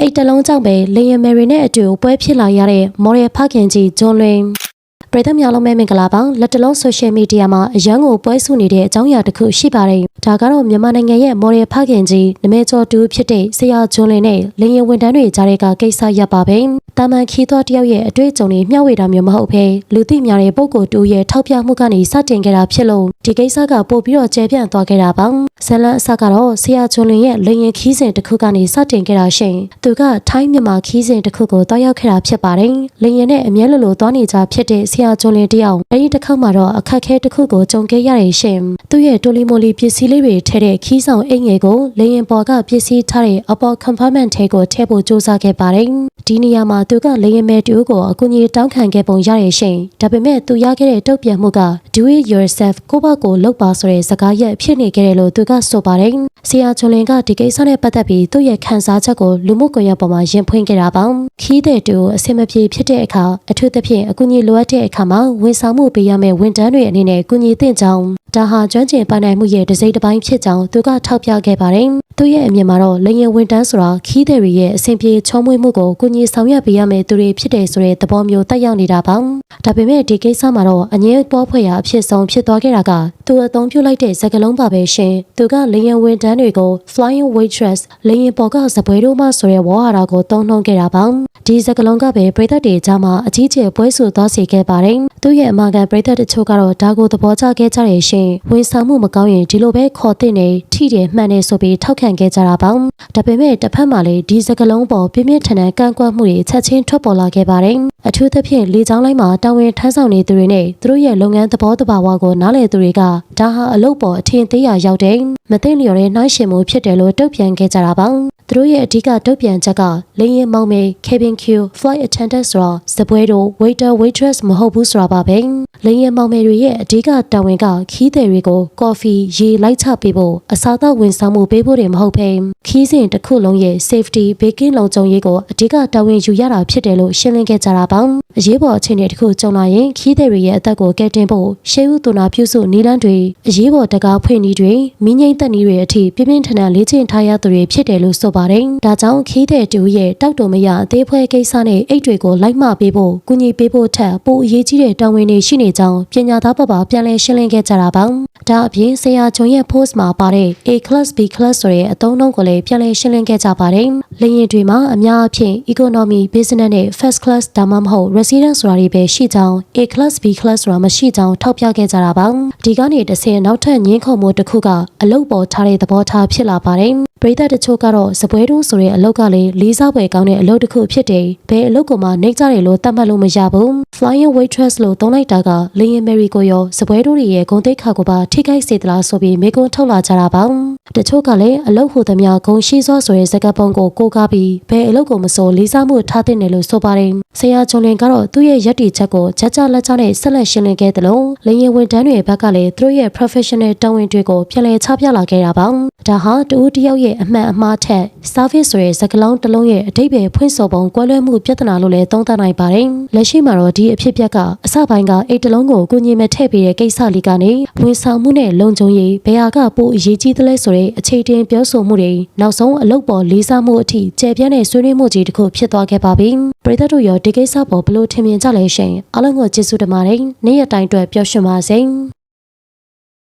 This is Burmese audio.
အိတ်တလုံးကြောင့်ပဲလေယာဉ်မယ်ရီနဲ့အတူပွဲဖြစ်လာရတဲ့မော်ရယ်ဖခင်ကြီးဂျွန်လွင်ပရိသတ်များလုံးပဲမင်္ဂလာပါလက်တလုံးဆိုရှယ်မီဒီယာမှာအရန်ကိုပွဲစုနေတဲ့အကြောင်းအရာတစ်ခုရှိပါတယ်ဒါကတော့မြန်မာနိုင်ငံရဲ့မော်ရယ်ဖခင်ကြီးနမဲကျော်တူဖြစ်တဲ့ဆရာဂျွန်လင်နဲ့လေယာဉ်ဝန်ထမ်းတွေကြားတဲ့ကကိစ္စရပ်ပါပဲတာမန်ခီးသောတယောက်ရဲ့အတွေ့အကြုံတွေမျှဝေတာမျိုးမဟုတ်ဘဲလူသိများတဲ့ပုံကိုတူရဲ့ထောက်ပြမှုကနေစတင်ခဲ့တာဖြစ်လို့ ဒီကိစ္စကပို့ပြီးတော့ကျယ်ပြန့်သွားခဲ့တာပါဇလန်အစကတော့ဆရာဂျွန်လင်ရဲ့လေယာဉ်ခီးစဉ်တစ်ခုကနေစတင်ခဲ့တာရှင်သူကထိုင်းမြန်မာခီးစဉ်တစ်ခုကိုတောက်ရောက်ခဲ့တာဖြစ်ပါတယ်လေယာဉ်နဲ့အမြဲလိုလိုသွားနေကြဖြစ်တဲ့ဆရာဂျွန်လင်တယောက်အဲဒီတစ်ခါမှတော့အခက်အခဲတစ်ခုကိုကြုံခဲ့ရတယ်ရှင်သူရဲ့တိုလီမိုလီပစ္စည်းလေးတွေထဲတဲ့ခီးဆောင်အိမ်ငယ်ကိုလေယာဉ်ပေါ်ကပစ္စည်းထားတဲ့အပေါ် compartment ထဲကိုထည့်ဖို့စူးစမ်းခဲ့ပါတယ်ဒီနေရာမှာသူကလေယာဉ်မဲတူကိုအကူအညီတောင်းခံခဲ့ပုံရရဲ့ရှင်ဒါပေမဲ့သူရခဲ့တဲ့တုတ်ပြန်မှုက do it yourself ကိုယ့်ဘက်ကိုလုပ်ပါဆိုတဲ့စကားရက်ဖြစ်နေခဲ့တယ်လို့သူကဆိုပါတယ်ဆရာချွန်လင်ကဒီကိစ္စနဲ့ပတ်သက်ပြီးသူ့ရဲ့ခံစားချက်ကိုလူမှုကွန်ရက်ပေါ်မှာရင်ဖွင့်ခဲ့တာပါခီးတဲ့တူအဆင်မပြေဖြစ်တဲ့အခါအထူးသဖြင့်အကူအညီလိုအပ်တဲ့အခါမှာဝန်ဆောင်မှုပေးရမယ့်ဝန်ထမ်းတွေအနေနဲ့ကူညီသင့်ကြောင်း ဒါဟာကျွမ်းကျင်ပိုင်နိုင်မှုရဲ့တစ်စိတ်တစ်ပိုင်းဖြစ်ကြောင်းသူကထောက်ပြခဲ့ပါတယ်သူရဲ့အမြင်မှာတော့လေရင်ဝန်တန်းဆိုတာခီးတဲ့တွေရဲ့အဆင်ပြေချောမွေ့မှုကိုကူညီဆောင်ရွက်ပေးရမယ့်သူတွေဖြစ်တယ်ဆိုတဲ့သဘောမျိုးတက်ရောက်နေတာပါဒါပေမဲ့ဒီကိစ္စမှာတော့အငြင်းပွားဖွယ်ရာအဖြစ်ဆုံးဖြစ်သွားခဲ့တာကသူအသုံးပြုလိုက်တဲ့စကားလုံးပါပဲရှင်သူကလေရင်ဝန်တန်းတွေကို flying waitress လေရင်ပေါ်ကစပွဲတို့မှဆိုတဲ့ဝါဟာရကိုသုံးနှုံခဲ့တာပါဒီစကားလုံးကပဲပြည်သက်တွေကြားမှာအကြီးကျယ်ပွဲဆူသွားစေခဲ့ပါတယ်သူရဲ့အမကန်ပြည်သက်တချို့ကတော့ဒါကိုသဘောကျခဲ့ကြတယ်ရှင်ဝန်ဆောင်မှုမကောင်းရင်ဒီလိုပဲခေါ်တဲ့နေထိတယ်မှန်တယ်ဆိုပြီးထောက်ခံခဲ့ကြတာပါဒါပေမဲ့တစ်ဖက်မှာလည်းဒီစကားလုံးပေါ်ပြင်းပြင်းထန်ထန်ကန့်ကွက်မှုတွေချက်ချင်းထွက်ပေါ်လာခဲ့ပါတယ်အထူးသဖြင့်လေကြောင်းလိုင်းမှာတာဝန်ထမ်းဆောင်နေသူတွေနဲ့သူတို့ရဲ့လုပ်ငန်းသဘောတဘာဝကိုနားလည်သူတွေကဒါဟာအလုပ်ပေါ်အထင်သေးရရောက်တယ်မသိလျော်တဲ့နှိုင်းရှင်မှုဖြစ်တယ်လို့တုံ့ပြန်ခဲ့ကြတာပါ သူတို့ရဲ့အဓိကတုံ့ပြန်ချက်ကလေရင်မောင်မေ cabin crew flight attendant ဆိုတာစပွဲတို့ waiter waitress မဟုတ်ဘူးဆိုတာပါပဲလေရင်မောင်မေတွေရဲ့အဓိကတာဝန်ကခီးသည်တွေကို coffee ရေလိုက်ချပေးဖို့အစားအသောက်ဝန်ဆောင်မှုပေးဖို့တွေမဟုတ်ဘဲခီးစဉ်တစ်ခုလုံးရဲ့ safety baking လုံခြုံရေးကိုအဓိကတာဝန်ယူရတာဖြစ်တယ်လို့ရှင်းလင်းခဲ့ကြတာပါအရေးပေါ်အခြေအနေတစ်ခုကြုံလာရင်ခီးသည်တွေရဲ့အသက်ကိုကယ်တင်ဖို့ရှေးဦးသူနာပြုစုနီလန်းတွေအရေးပေါ်တကားဖွင့်နည်းတွေမိငိမ့်သက်နည်းတွေအထိပြင်းပြင်းထန်ထန်လေ့ကျင့်ထားရသူတွေဖြစ်တယ်လို့ဆိုပါတယ်။ဒါကြောင့်ခီးတဲ့တူရဲ့တောက်တုံမရအသေးဖွဲကိစ္စနဲ့အိတ်တွေကိုလိုက်မပေးဖို့ကူညီပေးဖို့ထက်ပိုအရေးကြီးတဲ့တာဝန်တွေရှိနေကြောင်းပညာသားပပပြန်လည်ရှင်းလင်းခဲ့ကြတာပါ။ဒါအပြင်ဆရာဂျွန်ရဲ့ post မှာပါတဲ့ A class B class ဆိုတဲ့အသုံးအနှုန်းကိုလည်းပြန်လည်ရှင်းလင်းခဲ့ကြပါတယ်။လေယာဉ်တွေမှာအများအပြား economy business နဲ့ first class ဒါမှမဟုတ် resident ဆိုတာတွေပဲရှိကြောင်း A class B class ဆိုတာမရှိကြောင်းထောက်ပြခဲ့ကြတာပါ။ဒီကနေတစ်ဆင့်နောက်ထပ်ညှင်းခုန်မှုတစ်ခုကအလုတ်ပေါ်ထားတဲ့သဘောထားဖြစ်လာပါတယ်။ ပရိသတ်တချို့ကတော့စပွဲတို့ဆိုတဲ့အလုပ်ကလည်းလေးစားပွဲကောင်းတဲ့အလုပ်တစ်ခုဖြစ်တယ်။ဘယ်အလုပ်ကမှနှိမ့်ကြတယ်လို့သတ်မှတ်လို့မရဘူး။ Flying waitress လို့သုံးလိုက်တာကလေယာဉ်မယ်ရီကိုရောစပွဲတို့ရဲ့ဂုံတိတ်ခါကိုပါထိခိုက်စေသလားဆိုပြီးမေကွန်းထုတ်လာကြတာပါ။ တချို့ကလည်းအလုပ်ဟိုသမျှဂုံရှိစောဆိုတဲ့စကားပုံကိုကိုးကားပြီးဘယ်အလုပ်ကိုမဆိုလေးစားမှုထားတဲ့တယ်လို့ဆိုပါတယ်။ဆရာဂျွန်လင်ကတော့သူ့ရဲ့ရက်တီချက်ကိုချက်ချလက်ချနဲ့ဆက်လက်ရှင်းလင်းခဲ့တယ်လို့လေယာဉ်ဝန်ထမ်းတွေဘက်ကလည်းသူတို့ရဲ့ professional တာဝန်တွေကိုပြန်လည်ချပြလာခဲ့တာပါ။ဒါဟာတူတယောက်ရဲ့အမှန်အမှားထက် service ဆိုတဲ့စကားလုံးတစ်လုံးရဲ့အဓိပ္ပာယ်ဖွင့်ဆိုပုံကွဲလွဲမှုပြဿနာလို့လည်းသုံးသပ်နိုင်ပါတယ်။လက်ရှိမှာတော့ဒီအဖြစ်အပျက်ကအစပိုင်းကအိတ်တလုံးကိုကုညီမဲ့ထည့်ပေးတဲ့ကိစ္စလေးကနေဝန်ဆောင်မှုနဲ့လုံခြုံရေးဘယ်ဟာကပိုအရေးကြီးသလဲဆိုတဲ့အခြေတင်ပြောဆိုမှုတွေနောက်ဆုံးအလုပ်ပေါ်လေးစားမှုအထိကျေပြန့်တဲ့ဆွေးနွေးမှုကြီးတစ်ခုဖြစ်သွားခဲ့ပါပြီ။ပရိသတ်တို့ရောဒီကိစ္စပေါ်ဘလို့ထင်မြင်ကြလဲရှင်။အားလုံးကိုကျေးဇူးတင်ပါတယ်။နေ့ရက်တိုင်းအတွက်ပျော်ရွှင်ပါစေ။